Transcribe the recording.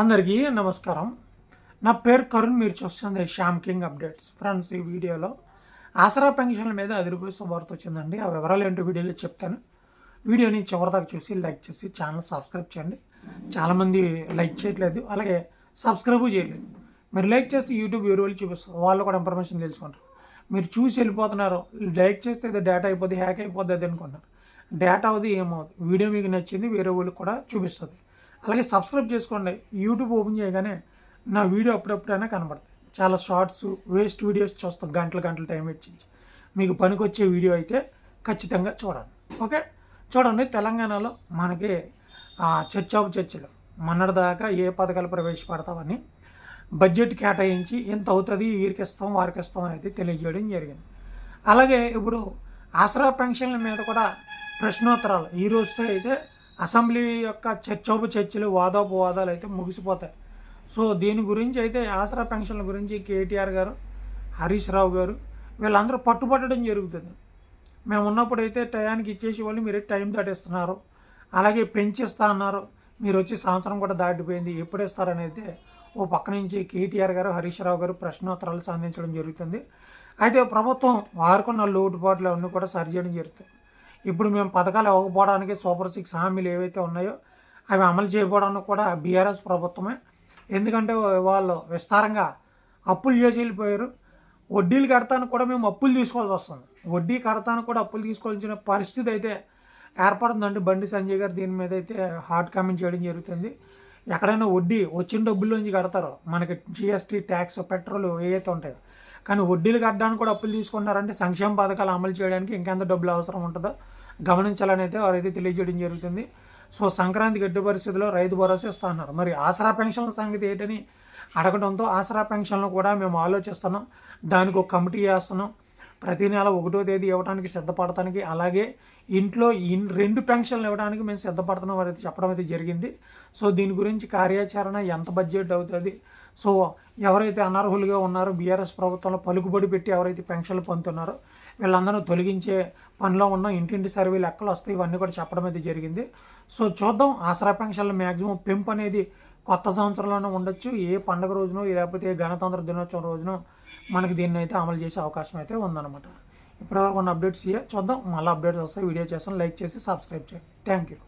అందరికీ నమస్కారం. నా పేరు కరుణ్ మీరు చూస్తుంది శ్యామ్ కింగ్ అప్డేట్స్. ఫ్రెండ్స్ ఈ వీడియోలో ఆసరా పెన్షన్ల మీద అదిరిపోయి వార్త వచ్చిందండి. ఆ వివరాలు ఏంటో వీడియోలో చెప్తాను. వీడియోని చివరిదాకా చూసి లైక్ చేసి ఛానల్ సబ్స్క్రైబ్ చేయండి. చాలామంది లైక్ చేయట్లేదు అలాగే సబ్స్క్రైబ్ చేయలేదు మీరు లైక్ చేస్తే యూట్యూబ్ వేరే వాళ్ళు చూపిస్తారు. వాళ్ళు కూడా ఇన్ఫర్మేషన్ తెలుసుకుంటారు. మీరు చూసి వెళ్ళిపోతున్నారు. లైక్ చేస్తే ఏదో డేటా అయిపోద్ది హ్యాక్ అయిపోద్ది అది అనుకుంటారు. డేటా అవుది ఏమవుతుంది వీడియో మీకు నచ్చింది వేరే వాళ్ళకి కూడా చూపిస్తుంది. అలాగే సబ్స్క్రైబ్ చేసుకోండి. యూట్యూబ్ ఓపెన్ చేయగానే నా వీడియో అప్పుడప్పుడైనా కనబడుతుంది చాలా షార్ట్స్ వేస్ట్ వీడియోస్ చూస్తాం. గంటలు గంటలు టైం ఇచ్చించి మీకు పనికొచ్చే వీడియో అయితే ఖచ్చితంగా చూడండి. ఓకే? చూడండి తెలంగాణలో మనకి ఆ, ఆఫ్ చర్చలు. మొన్నటిదాకా ఏ పథకాలు ప్రవేశపెడతామని బడ్జెట్ కేటాయించి ఎంత అవుతుంది వీరికి ఇస్తాం వారికి ఇస్తాం అనేది తెలియజేయడం జరిగింది. అలాగే ఇప్పుడు ఆసరా పెన్షన్ల మీద కూడా ప్రశ్నోత్తరాలు. ఈ రోజుతో అయితే అసెంబ్లీ యొక్క చర్చోపు చర్చలు వాదోపవాదాలు అయితే ముగిసిపోతాయి. సో దీని గురించి అయితే ఆసరా పెన్షన్ల గురించి కేటీఆర్ గారు హరీష్ రావు గారు వీళ్ళందరూ పట్టుబట్టడం జరుగుతుంది. మేము ఉన్నప్పుడు అయితే టయానికి ఇచ్చేసి వాళ్ళు మీరు టైం దాటిస్తున్నారు. అలాగే పెంచిస్తా అన్నారు. మీరు వచ్చి సంవత్సరం కూడా దాటిపోయింది ఎప్పుడు ఇస్తారని అయితే ఓ పక్క నుంచి కేటీఆర్ గారు హరీష్ రావు గారు ప్రశ్నోత్తరాలు సంధించడం జరుగుతుంది. అయితే ప్రభుత్వం వారుకున్న లోటుపాట్లు అవన్నీ కూడా సరిచేయడం జరుగుతుంది. ఇప్పుడు మేము పథకాలు ఇవ్వకపోవడానికి సూపర్ సిక్స్ హామీలు ఏవైతే ఉన్నాయో అవి అమలు చేయకపోవడానికి కూడా బీఆర్ఎస్ ప్రభుత్వమే. ఎందుకంటే వాళ్ళు విస్తారంగా అప్పులు చేసి వెళ్ళిపోయారు. వడ్డీలు కడతానికి కూడా మేము అప్పులు తీసుకోవాల్సి వస్తుంది. వడ్డీ కడతాను కూడా అప్పులు తీసుకోవాల్సిన పరిస్థితి అయితే ఏర్పడుతుందండి బండి సంజయ్ గారు దీని మీద అయితే హార్డ్ కామెంట్ చేయడం జరుగుతుంది. ఎక్కడైనా వడ్డీ వచ్చిన డబ్బుల్లోంచి కడతారు. మనకి జిఎస్టీ ట్యాక్స్ పెట్రోల్ ఏవైతే ఉంటాయో కానీ వడ్డీలు కట్టడానికి కూడా అప్పులు తీసుకున్నారంటే సంక్షేమ పథకాలు అమలు చేయడానికి ఇంకెంత డబ్బులు అవసరం ఉంటుందో గమనించాలని అయితే వారైతే తెలియజేయడం జరుగుతుంది. సో సంక్రాంతి గడ్డి పరిస్థితిలో రైతు భరోసా ఇస్తా అన్నారు మరి ఆసరా పెన్షన్ల సంగతి ఏంటని అడగడంతో ఆసరా పెన్షన్లు కూడా మేము ఆలోచిస్తున్నాం. దానికి ఒక కమిటీ వేస్తున్నాం. ప్రతి నెల ఒకటో తేదీ ఇవ్వడానికి సిద్ధపడటానికి అలాగే ఇంట్లో ఇన్ రెండు పెన్షన్లు ఇవ్వడానికి మేము సిద్ధపడుతున్నాం అయితే చెప్పడం అయితే జరిగింది. సో దీని గురించి కార్యాచరణ ఎంత బడ్జెట్ అవుతుంది? సో ఎవరైతే అనర్హులుగా ఉన్నారో బీఆర్ఎస్ ప్రభుత్వంలో పలుకుబడి పెట్టి ఎవరైతే పెన్షన్లు పొందుతున్నారో వీళ్ళందరూ తొలగించే పనిలో ఉన్న ఇంటింటి సర్వే లెక్కలు వస్తాయి ఇవన్నీ కూడా చెప్పడం అయితే జరిగింది. సో చూద్దాం ఆసరా పెన్షన్ల మ్యాక్సిమం పెంపు అనేది కొత్త సంవత్సరంలోనే ఉండొచ్చు ఏ పండుగ రోజునో లేకపోతే గణతంత్ర దినోత్సవం రోజునో మనకి దీన్ని అయితే అమలు చేసే అవకాశం అయితే ఉందన్నమాట. ఇప్పటివరకు ఉన్న అప్డేట్స్ ఇవే చూద్దాం. మళ్ళీ అప్డేట్స్ వస్తాయి. వీడియో చేస్తాం. లైక్ చేసి సబ్స్క్రైబ్ చేయండి. Thank you